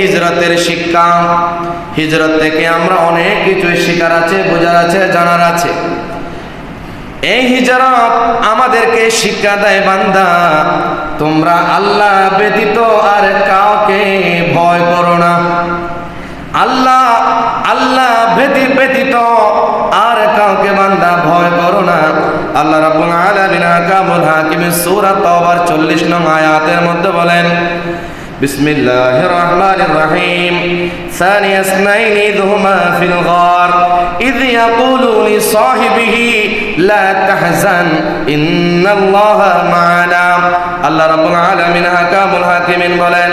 হিজরতের শিক্ষা, হিজরত থেকে আমরা অনেক কিছু শিকার আছে, বোঝার আছে, জানার আছে। এই হিজরত আমাদেরকে শিক্ষা দেয় বান্দা, তোমরা আল্লাহ ব্যতীত আর কাউকে ভয় করো না। আল্লাহ আল্লাহ ব্যতি, ব্যতীত আর কাউকে বান্দা ভয় করো না। আল্লাহ রাব্বুল আলামিন কামুল হাকিমের সূরা তাওবার 40 নং আয়াতের মধ্যে বলেন بسم الله الرحمن الرحيم ثاني اثنين إذ هما في الغار إذ يقول لصاحبه لا تحزن إن الله معنا আল্লাহ রাব্বুল আলামিন হাকামুল হাকিমিন বলেন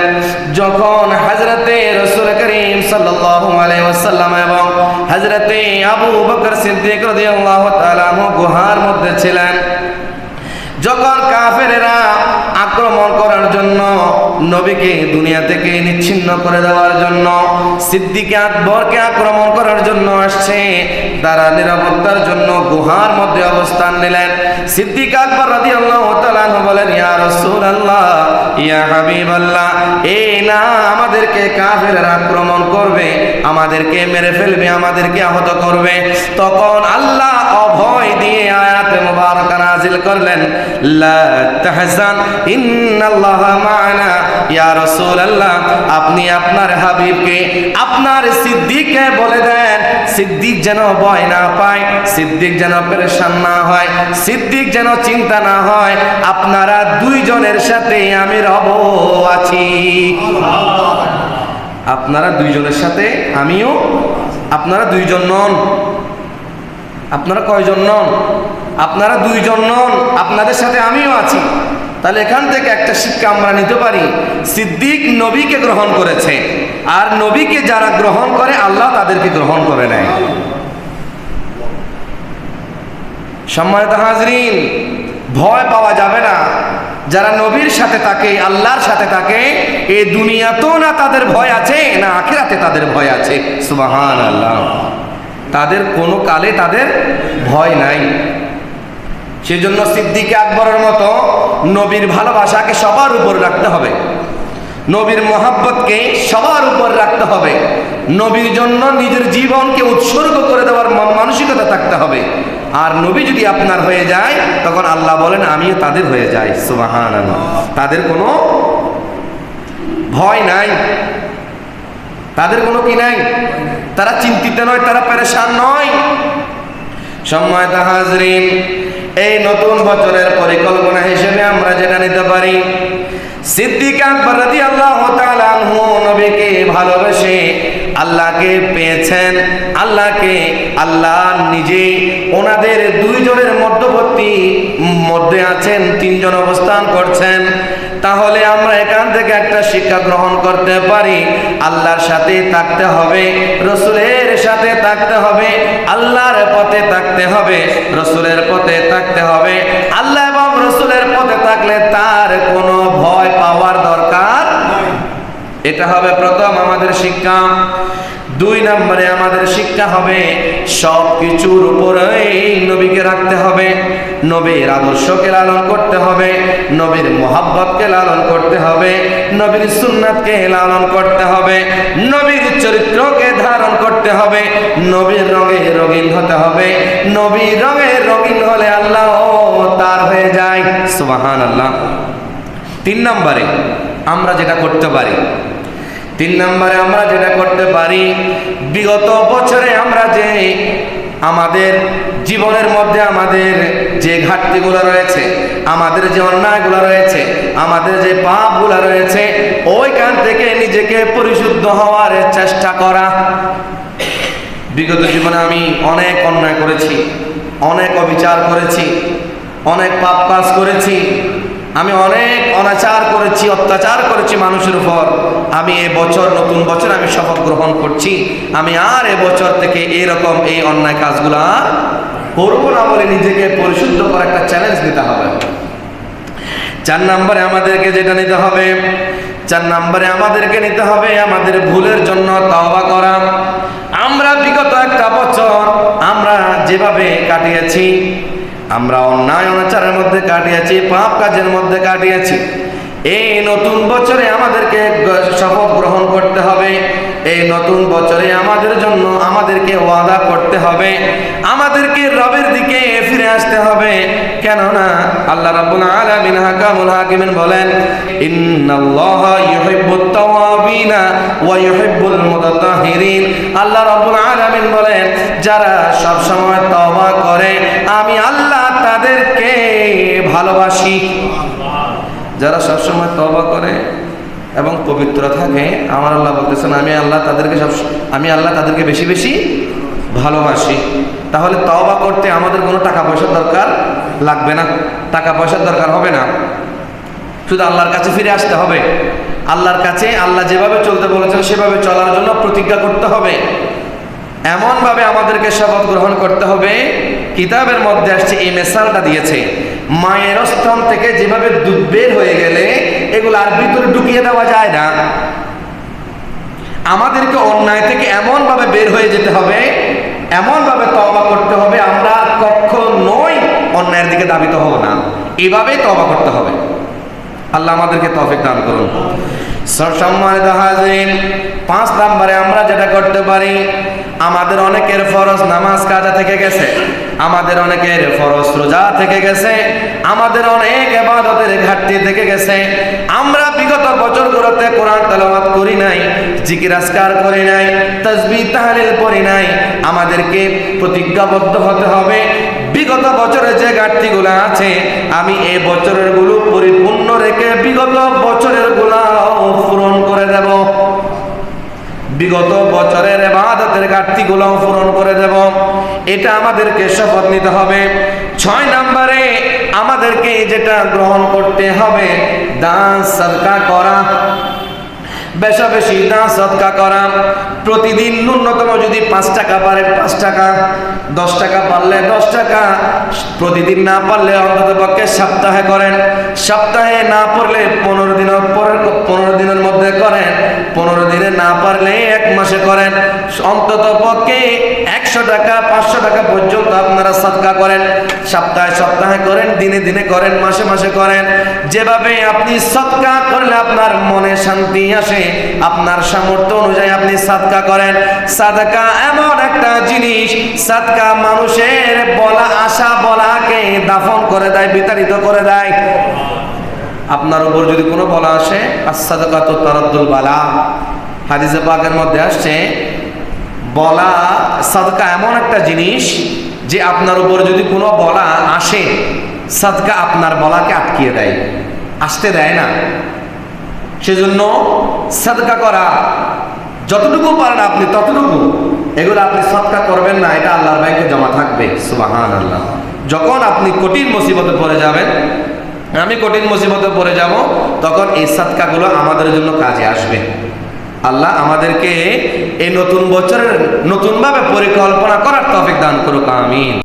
যখন হযরতে রাসূল করিম সাল্লাল্লাহু আলাইহি ওয়াসাল্লাম এবং হযরতে আবু বকর সিদ্দিক রাদিয়াল্লাহু তাআলা আনহু গুহার মধ্যে ছিলেন যখন কাফেরেরা আক্রমণ করার জন্য নবীকে দুনিয়া থেকে নিচ্ছিন্ন করে দেওয়ার জন্য, সিদ্দিকে আকবরকে আক্রমণ করার জন্য আসছে। তারা নিরাপত্তার জন্য গুহার মধ্যে অবস্থান নিলেন। সিদ্দিক আকবর তাআলা আনহু বলেন, ইয়া রাসূলুল্লাহ, ইয়া হাবিবাল্লাহ এই না আমাদেরকে কাফের আক্রমণ করবে, আমাদেরকে মেরে ফেলবে, আমাদেরকে আহত করবে। তখন আল্লাহ অভয় দিয়ে আয়াতে মুবারাকা নাজিল করলেন আপনি আপনার হাবিবকে, আপনার সিদ্দিককে বলে দেন, সিদ্দিক যেন ভয় না পায়, সিদ্দিক যেন পেরেশান না হয়, সিদ্দিক যেন চিন্তা না হয়, আপনারা দুইজনের সাথে আমি রব আছি। আপনারা দুইজনের সাথে আমিও, আপনারা দুইজন নন। আপনারা কয়জন নন? আপনারা দুইজন নন, আপনাদের সাথে আমিও আছি। তাহলে এখান থেকে একটা শিক্ষা আমরা নিতে পারি, সিদ্দিক নবীকে গ্রহণ করেছে, আর নবীকে যারা গ্রহণ করে, আল্লাহ তাদেরকে গ্রহণ করে নেয়। সম্মানিত হাজরিন, ভয় পাওয়া যাবে না। যারা নবীর সাথে থাকে, আল্লাহর সাথে থাকে এই দুনিয়াতেও না তাদের ভয় আছে, না আখিরাতে তাদের ভয় আছে। সুবাহান আল্লাহ তাদের কোনো কালে তাদের ভয় নাই। সেজন্য সিদ্দিকে আকবরের মতো নবীর ভালোবাসাকে সবার উপর রাখতে হবে। নবীর মোহাব্বতকে সবার উপর রাখতে হবে। নবীর জন্য নিজের জীবনকে উৎসর্গ করে দেওয়ার মানসিকতা থাকতে হবে। আর নবী যদি আপনার হয়ে যায়, তখন আল্লাহ বলেন, আমিও তাদের হয়ে যাই। সুবাহান তাদের কোনো ভয় নাই। তাদের কোনো কি নাই? তারা চিন্তিত নয়, তারা পেরেশান নয়। সম্মানিত হাজরিন, এই নতুন বছরের পরিকল্পনা হিসেবে আমরা যেটা নিতে পারি ভালোবেসে আল্লাহকে পেয়েছেন। আল্লাহকে আল্লাহ নিজেই ওনাদের দুইজনের মধ্যবর্তী মধ্যে আছেন, তিনজন অবস্থান করছেন। তাহলে থেকে একটা শিক্ষা গ্রহণ করতে পারি, আল্লাহর সাথে থাকতে হবে, রসুলের সাথে থাকতে হবে, আল্লাহর পথে থাকতে হবে, রসুলের পথে থাকতে হবে। আল্লাহ এবং রসুলের পথে থাকলে তার কোনো ভয় পাওয়ার দরকার এটা হবে প্রথম আমাদের শিক্ষা। দুই নম্বরে আমাদের শিক্ষা হবে সব কিছুর উপরে নবীকে রাখতে হবে। নবীর আদর্শকে লালন করতে হবে, নবীর মোহাব্বতকে লালন করতে হবে, নবীর সুন্নাতকে লালন করতে হবে, নবীর চরিত্রকে ধারণ করতে হবে, নবীর রঙে রঙিন হতে হবে, নবীর রঙে রঙিন হলে আল্লাহ তার হয়ে যায়। সুবাহান আল্লাহ তিন নম্বরে আমরা যেটা করতে পারি তিন নম্বরে আমরা যেটা করতে পারি, বিগত বছরে আমরা যে আমাদের জীবনের মধ্যে আমাদের যে ঘাটতিগুলো রয়েছে, আমাদের যে অন্যায়গুলো রয়েছে, আমাদের যে পাপগুলো রয়েছে, ওইখান থেকে নিজেকে পরিশুদ্ধ হওয়ার চেষ্টা করা। বিগত জীবনে আমি অনেক অন্যায় করেছি, অনেক অবিচার করেছি, অনেক পাপ কাজ করেছি আমি অনেক অনাচার করেছি, অত্যাচার করেছি মানুষের উপর। আমি এ বছর, নতুন বছর আমি শপথ গ্রহণ করছি। আমি আর এ বছর থেকে এরকম এই অন্যায় কাজগুলো আর করব না বলে নিজেকে পরিশুদ্ধ করার একটা চ্যালেঞ্জ নিতে হবে। চার নম্বরে আমাদেরকে যেটা নিতে হবে, চার নম্বরে আমাদেরকে নিতে হবে আমাদের ভুলের জন্য তওবা করা। আমরা বিগত একটা বছর আমরা যেভাবে কাটিয়েছি আমরা অন্যায় অনাচারের মধ্যে কাটিয়েছি, পাপ কাজের মধ্যে কাটিয়েছি। এই নতুন বছরে আমাদেরকে শপথ গ্রহণ করতে হবে। এই নতুন বছরে আমাদের জন্য আমাদেরকে ওয়াদা করতে হবে। আমাদেরকে রবের দিকে ফিরে আসতে হবে। কেননা আল্লাহ রাব্বুল আলামিন হাকামুল হাকিমিন বলেন, ইন্নাল্লাহা ইউহিব্বুত তাওয়াবিনা ওয়া ইউহিব্বুল মুতাতাহিরিন। আল্লাহ রাব্বুল আলামিন বলেন, যারা সব সময় তওবা করে, আমি আল্লাহ তাদেরকে ভালোবাসি। যারা সবসময় তবা করে এবং পবিত্র থাকে, আমার আল্লাহ বলতেছেন, আমি আল্লাহ তাদেরকে সব আমি আল্লাহ তাদেরকে বেশি বেশি ভালোবাসি। তাহলে তবা করতে আমাদের কোনো টাকা পয়সার দরকার লাগবে না। টাকা পয়সার দরকার হবে না। শুধু আল্লাহর কাছে ফিরে আসতে হবে। আল্লাহর কাছে আল্লাহ যেভাবে চলতে বলেছেন, সেভাবে চলার জন্য প্রতিজ্ঞা করতে হবে। এমনভাবে আমাদেরকে শপথ গ্রহণ করতে হবে। কিতাবের মধ্যে আসছে এই মেসালটা দিয়েছে, মায়ের স্তন থেকে যেভাবে দুধ বের হয়ে গেলে এগুলো আর ভিতরে ঢুকিয়ে দেওয়া যায় না। আমাদেরকে অন্যায় থেকে এমনভাবে বের হয়ে যেতে হবে, এমনভাবে তবা করতে হবে, আমরা কক্ষ কখনোই অন্যায়ের দিকে দাবিত হব না। এভাবেই তবা করতে হবে। আল্লাহ আমাদেরকে তফিক দান করুন। সম্মানিত হাজির পাঁচ নাম্বারে আমরা যেটা করতে পারি আমাদের অনেকের ফরজ নামাজ কাজা থেকে গেছে, আমাদের অনেকের ফরজ রোজা থেকে গেছে, আমাদের অনেক এবাদতের ঘাটতি থেকে গেছে। আমরা বিগত বছরগুলোতে কোরআন তালাবাদ করি নাই, জিকির আসকার করি নাই তাসবিহ তাহলিল করি নাই, আমাদেরকে প্রতিজ্ঞাবদ্ধ হতে হবে। বিগত বছরের যে ঘাটতিগুলো আছে, আমি এই বছরেরগুলো পরিপূর্ণ রেখে বিগত বছরেরগুলা পূরণ করে দেব। বিগত বছরের এবাদতের ঘাটতিগুলো পূরণ করে দেব। এটা আমাদেরকে শপথ নিতে হবে। ছয় নম্বরে আমাদেরকে যেটা গ্রহণ করতে হবে, দান সদকা করা। বেশা বেশি দান সদকা করা। প্রতিদিন ন্যূনতম যদি পাঁচ টাকা পারেন, পাঁচ টাকা, দশ টাকা পারলে দশ টাকা। প্রতিদিন না পারলে অন্তত পক্ষে সপ্তাহে করেন। সপ্তাহে না পড়লে পনেরো দিনের পরে পনেরো দিনের মধ্যে করেন। পনেরো দিনে না পারলে এক মাসে করেন। অন্তত পক্ষে একশো টাকা, পাঁচশো টাকা পর্যন্ত আপনারা সদকা করেন। সপ্তাহে সপ্তাহে করেন, দিনে দিনে করেন, মাসে মাসে করেন। যেভাবে আপনি সৎকা করলে আপনার মনে শান্তি আসে, আপনার সামর্থ্য অনুযায়ী আপনি সাদকা করেন। সাদকা এমন একটা জিনিস, সাদকা মানুষের বলা আশা বলাকে দাফন করে দেয়, বিতাড়িত করে দেয়। আপনার উপর যদি কোনো বলা আসে আসাদকা তো তারাদ্দুল বালা। হাদিসে পাকের মধ্যে আসছে, বলা, সাদকা এমন একটা জিনিস যে আপনার উপর যদি কোনো বলা আসে, সাদকা আপনার বলাকে আটকিয়ে দেয়। আসতে দেয় না। সেজন্য সাদকা করা, যতটুকু পারেন আপনি ততটুকু। এগুলো আপনি সৎকা করবেন না, এটা আল্লাহর ব্যাংকে জমা থাকবে। সুবাহান আল্লাহ যখন আপনি কঠিন মুসিবতে পড়ে যাবেন আমি কঠিন মুসিবতে পড়ে যাব, তখন এই সাদকাগুলো আমাদের জন্য কাজে আসবে। আল্লাহ আমাদেরকে এই নতুন বছরের নতুনভাবে পরিকল্পনা করার তফিক দান করুক, আমিন।